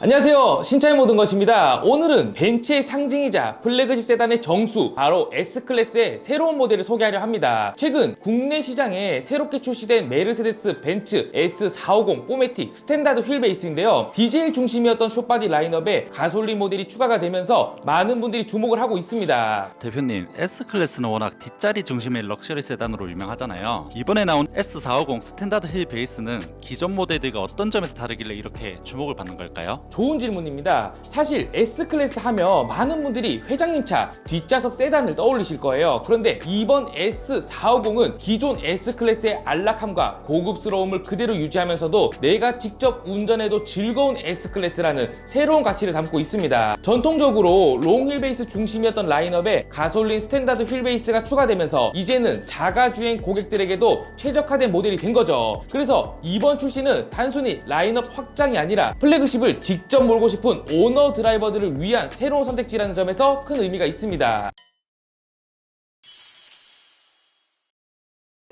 안녕하세요. 신차의 모든 것입니다. 오늘은 벤츠의 상징이자 플래그십 세단의 정수 바로 S클래스의 새로운 모델을 소개하려 합니다. 최근 국내 시장에 새롭게 출시된 메르세데스 벤츠 S450 포매틱 스탠다드 휠 베이스인데요. 디젤 중심이었던 숏바디 라인업에 가솔린 모델이 추가가 되면서 많은 분들이 주목을 하고 있습니다. 대표님, S클래스는 워낙 뒷자리 중심의 럭셔리 세단으로 유명하잖아요. 이번에 나온 S450 스탠다드 힐 베이스는 기존 모델들과 어떤 점에서 다르길래 이렇게 주목을 받는 걸까요? 좋은 질문입니다. 사실 S클래스 하면 많은 분들이 회장님 차 뒷좌석 세단을 떠올리실 거예요. 그런데 이번 S450은 기존 S클래스의 안락함과 고급스러움을 그대로 유지하면서도 내가 직접 운전해도 즐거운 S클래스라는 새로운 가치를 담고 있습니다. 전통적으로 롱 휠베이스 중심이었던 라인업에 가솔린 스탠다드 휠베이스가 추가되면서 이제는 자가주행 고객들에게도 최적화된 모델이 된 거죠. 그래서 이번 출시는 단순히 라인업 확장이 아니라 플래그십을 직접 몰고 싶은 오너 드라이버들을 위한 새로운 선택지라는 점에서 큰 의미가 있습니다.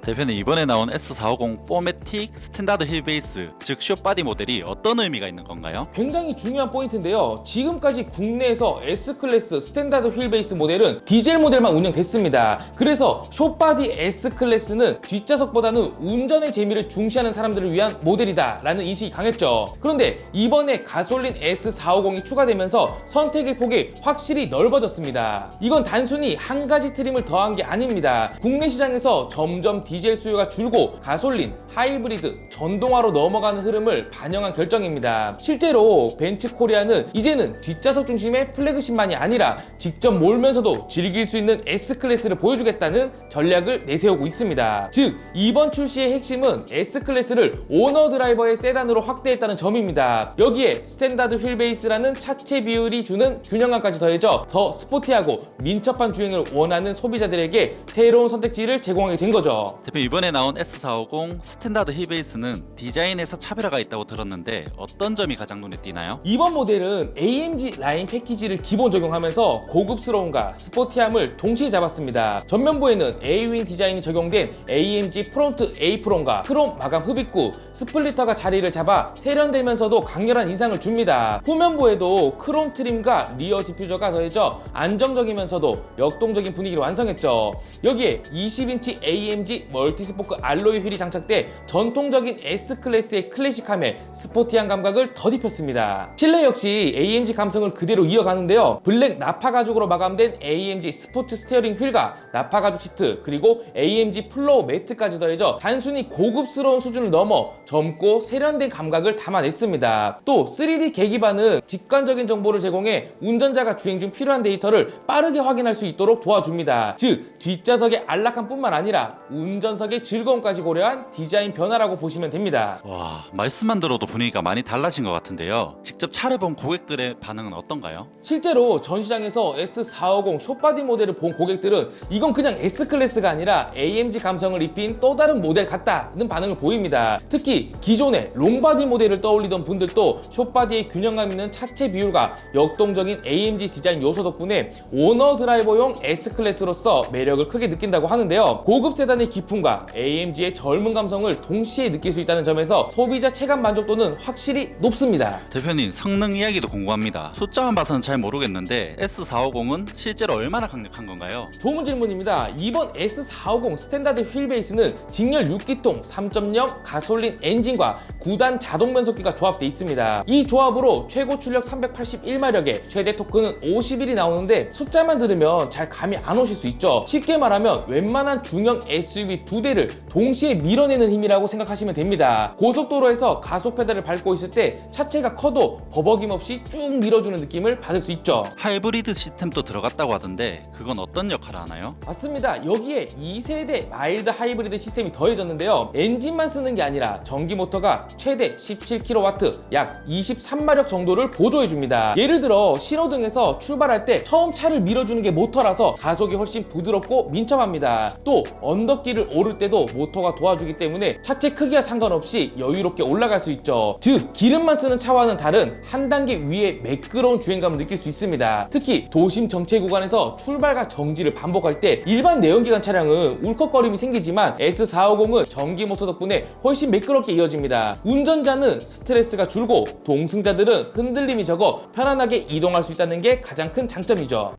대표님, 이번에 나온 S450 포매틱 스탠다드 힐 베이스, 즉 숏바디 모델이 어떤 의미가 있는 건가요? 굉장히 중요한 포인트인데요. 지금까지 국내에서 S클래스 스탠다드 휠베이스 모델은 디젤 모델만 운영됐습니다. 그래서 숏바디 S클래스는 뒷좌석보다는 운전의 재미를 중시하는 사람들을 위한 모델이다 라는 인식이 강했죠. 그런데 이번에 가솔린 S450이 추가되면서 선택의 폭이 확실히 넓어졌습니다. 이건 단순히 한 가지 트림을 더한 게 아닙니다. 국내 시장에서 점점 디젤 수요가 줄고 가솔린, 하이브리드, 전동화로 넘어가는 흐름을 반영한 결정입니다. 실제로 벤츠 코리아는 이제는 뒷좌석 중심의 플래그십만이 아니라 직접 몰면서도 즐길 수 있는 S클래스를 보여주겠다는 전략을 내세우고 있습니다. 즉, 이번 출시의 핵심은 S클래스를 오너 드라이버의 세단으로 확대했다는 점입니다. 여기에 스탠다드 휠베이스라는 차체 비율이 주는 균형감까지 더해져 더 스포티하고 민첩한 주행을 원하는 소비자들에게 새로운 선택지를 제공하게 된 거죠. 대표 이번에 나온 S450 스탠다드 힐 베이스는 디자인에서 차별화가 있다고 들었는데 어떤 점이 가장 눈에 띄나요? 이번 모델은 AMG 라인 패키지를 기본 적용하면서 고급스러움과 스포티함을 동시에 잡았습니다. 전면부에는 A-윙 디자인이 적용된 AMG 프론트 A프론과 크롬 마감 흡입구, 스플리터가 자리를 잡아 세련되면서도 강렬한 인상을 줍니다. 후면부에도 크롬 트림과 리어 디퓨저가 더해져 안정적이면서도 역동적인 분위기를 완성했죠. 여기에 20인치 AMG 멀티스포크 알로이 휠이 장착돼 전통적인 S클래스의 클래식함에 스포티한 감각을 덧입혔습니다. 실내 역시 AMG 감성을 그대로 이어가는데요. 블랙 나파 가죽으로 마감된 AMG 스포츠 스티어링 휠과 나파 가죽 시트 그리고 AMG 플로우 매트까지 더해져 단순히 고급스러운 수준을 넘어 젊고 세련된 감각을 담아냈습니다. 또 3D 계기판은 직관적인 정보를 제공해 운전자가 주행 중 필요한 데이터를 빠르게 확인할 수 있도록 도와줍니다. 즉 뒷좌석의 안락함뿐만 아니라 운 전석의 즐거움까지 고려한 디자인 변화라고 보시면 됩니다. 와, 말씀만 들어도 분위기가 많이 달라진 것 같은데요. 직접 차를 본 고객들의 반응은 어떤가요? 실제로 전 시장에서 S450 숏바디 모델을 본 고객들은 이건 그냥 S클래스가 아니라 AMG 감성을 입힌 또 다른 모델 같다는 반응을 보입니다. 특히 기존의 롱바디 모델을 떠올리던 분들도 숏바디의 균형감 있는 차체 비율과 역동적인 AMG 디자인 요소 덕분에 오너 드라이버용 S클래스로서 매력을 크게 느낀다고 하는데요. 고급 세단의 기품과 AMG의 젊은 감성을 동시에 느낄 수 있다는 점에서 소비자 체감 만족도는 확실히 높습니다. 대표님, 성능 이야기도 궁금합니다. 숫자만 봐서는 잘 모르겠는데 S450은 실제로 얼마나 강력한 건가요? 좋은 질문입니다. 이번 S450 스탠다드 휠베이스는 직렬 6기통 3.0 가솔린 엔진과 9단 자동 변속기가 조합되어 있습니다. 이 조합으로 최고 출력 381마력에 최대 토크는 51이 나오는데 숫자만 들으면 잘 감이 안 오실 수 있죠. 쉽게 말하면 웬만한 중형 SUV 두 대를 동시에 밀어내는 힘이라고 생각하시면 됩니다. 고속도로에서 가속 페달을 밟고 있을 때 차체가 커도 버벅임 없이 쭉 밀어주는 느낌을 받을 수 있죠. 하이브리드 시스템도 들어갔다고 하던데 그건 어떤 역할을 하나요? 맞습니다. 여기에 2세대 마일드 하이브리드 시스템이 더해졌는데요. 엔진만 쓰는 게 아니라 전기 모터가 최대 17kW, 약 23마력 정도를 보조해 줍니다. 예를 들어 신호등에서 출발할 때 처음 차를 밀어주는 게 모터라서 가속이 훨씬 부드럽고 민첩합니다. 또 언덕길을 오를 때도 모터가 도와주기 때문에 차체 크기와 상관없이 여유롭게 올라갈 수 있죠. 즉 기름만 쓰는 차와는 다른 한 단계 위에 매끄러운 주행감을 느낄 수 있습니다. 특히 도심 정체 구간에서 출발과 정지를 반복할 때 일반 내연기관 차량은 울컥거림이 생기지만 S450은 전기 모터 덕분에 훨씬 매끄럽게 이어집니다. 운전자는 스트레스가 줄고 동승자들은 흔들림이 적어 편안하게 이동할 수 있다는 게 가장 큰 장점이죠.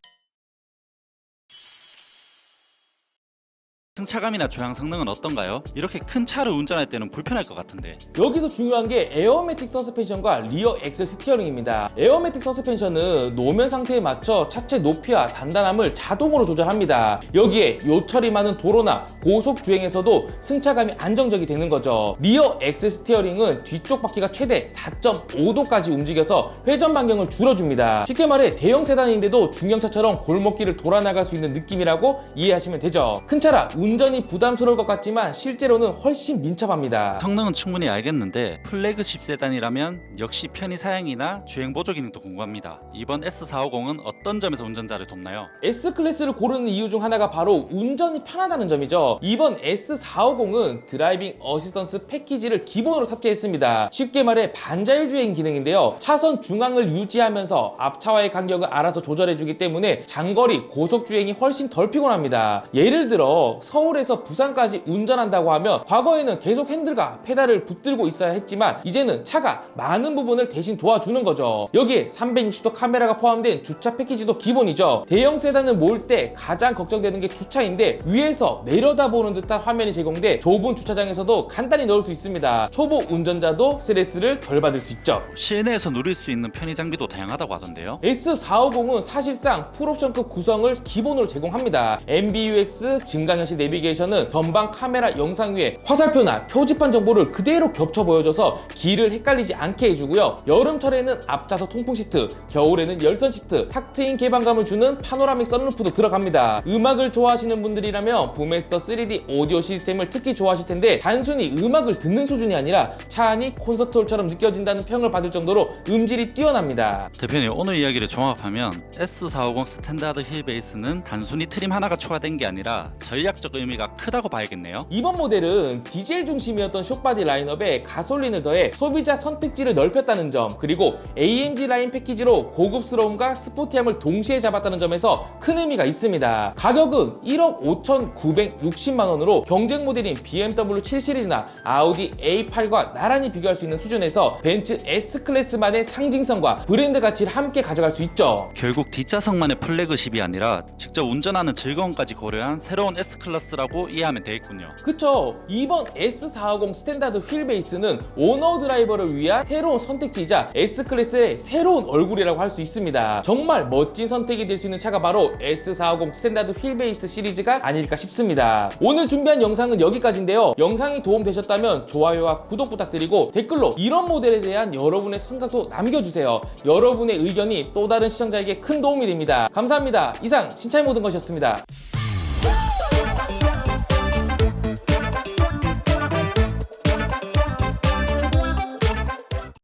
승차감이나 조향 성능은 어떤가요? 이렇게 큰 차를 운전할 때는 불편할 것 같은데 여기서 중요한 게 에어매틱 서스펜션과 리어 엑셀 스티어링입니다. 에어매틱 서스펜션은 노면 상태에 맞춰 차체 높이와 단단함을 자동으로 조절합니다. 여기에 요철이 많은 도로나 고속 주행에서도 승차감이 안정적이 되는 거죠. 리어 엑셀 스티어링은 뒤쪽 바퀴가 최대 4.5도까지 움직여서 회전 반경을 줄여줍니다. 쉽게 말해 대형 세단인데도 중형차처럼 골목길을 돌아 나갈 수 있는 느낌이라고 이해하시면 되죠. 큰 차라 운 전이 부담스러울 것 같지만 실제로는 훨씬 민첩합니다. 성능은 충분히 알겠는데 플래그십 세단이라면 역시 편의 사양이나 주행 보조 기능도 궁금합니다. 이번 S450은 어떤 점에서 운전자를 돕나요? S클래스를 고르는 이유 중 하나가 바로 운전이 편하다는 점이죠. 이번 S450은 드라이빙 어시스턴스 패키지를 기본으로 탑재했습니다. 쉽게 말해 반자율 주행 기능인데요. 차선 중앙을 유지하면서 앞차와의 간격을 알아서 조절해주기 때문에 장거리 고속 주행이 훨씬 덜 피곤합니다. 예를 들어 서울에서 부산까지 운전한다고 하면 과거에는 계속 핸들과 페달을 붙들고 있어야 했지만 이제는 차가 많은 부분을 대신 도와주는 거죠. 여기에 360도 카메라가 포함된 주차 패키지도 기본이죠. 대형 세단을 모을 때 가장 걱정되는 게 주차인데 위에서 내려다보는 듯한 화면이 제공돼 좁은 주차장에서도 간단히 넣을 수 있습니다. 초보 운전자도 스트레스를 덜 받을 수 있죠. 실내에서 누릴 수 있는 편의 장비도 다양하다고 하던데요. S450은 사실상 풀옵션급 구성을 기본으로 제공합니다. MBUX 증강현실 내비게이션은 전방 카메라 영상 위에 화살표나 표지판 정보를 그대로 겹쳐 보여줘서 길을 헷갈리지 않게 해주고요. 여름철에는 앞좌석 통풍 시트, 겨울에는 열선 시트, 탁 트인 개방감을 주는 파노라믹 썬루프도 들어갑니다. 음악을 좋아하시는 분들이라면 부메스터 3D 오디오 시스템을 특히 좋아하실 텐데 단순히 음악을 듣는 수준이 아니라 차 안이 콘서트홀처럼 느껴진다는 평을 받을 정도로 음질이 뛰어납니다. 대표님 오늘 이야기를 종합하면 S450 스탠다드 힐 베이스는 단순히 트림 하나가 추가된 게 아니라 전략적 의미가 크다고 봐야겠네요. 이번 모델은 디젤 중심이었던 숏바디 라인업에 가솔린을 더해 소비자 선택지를 넓혔다는 점 그리고 AMG 라인 패키지로 고급스러움과 스포티함을 동시에 잡았다는 점에서 큰 의미가 있습니다. 가격은 1억 5,960만 원으로 경쟁 모델인 BMW 7 시리즈나 아우디 A8과 나란히 비교할 수 있는 수준에서 벤츠 S 클래스만의 상징성과 브랜드 가치를 함께 가져갈 수 있죠. 결국 뒷좌석만의 플래그십이 아니라 직접 운전하는 즐거움까지 고려한 새로운 S 클래스라고 이해하면 되겠군요. 그쵸. 이번 S450 스탠다드 휠 베이스는 오너 드라이버를 위한 새로운 선택지이자 S클래스의 새로운 얼굴이라고 할 수 있습니다. 정말 멋진 선택이 될 수 있는 차가 바로 S450 스탠다드 휠 베이스 시리즈가 아닐까 싶습니다. 오늘 준비한 영상은 여기까지인데요. 영상이 도움되셨다면 좋아요와 구독 부탁드리고 댓글로 이런 모델에 대한 여러분의 생각도 남겨주세요. 여러분의 의견이 또 다른 시청자에게 큰 도움이 됩니다. 감사합니다. 이상 신차의 모든 것이었습니다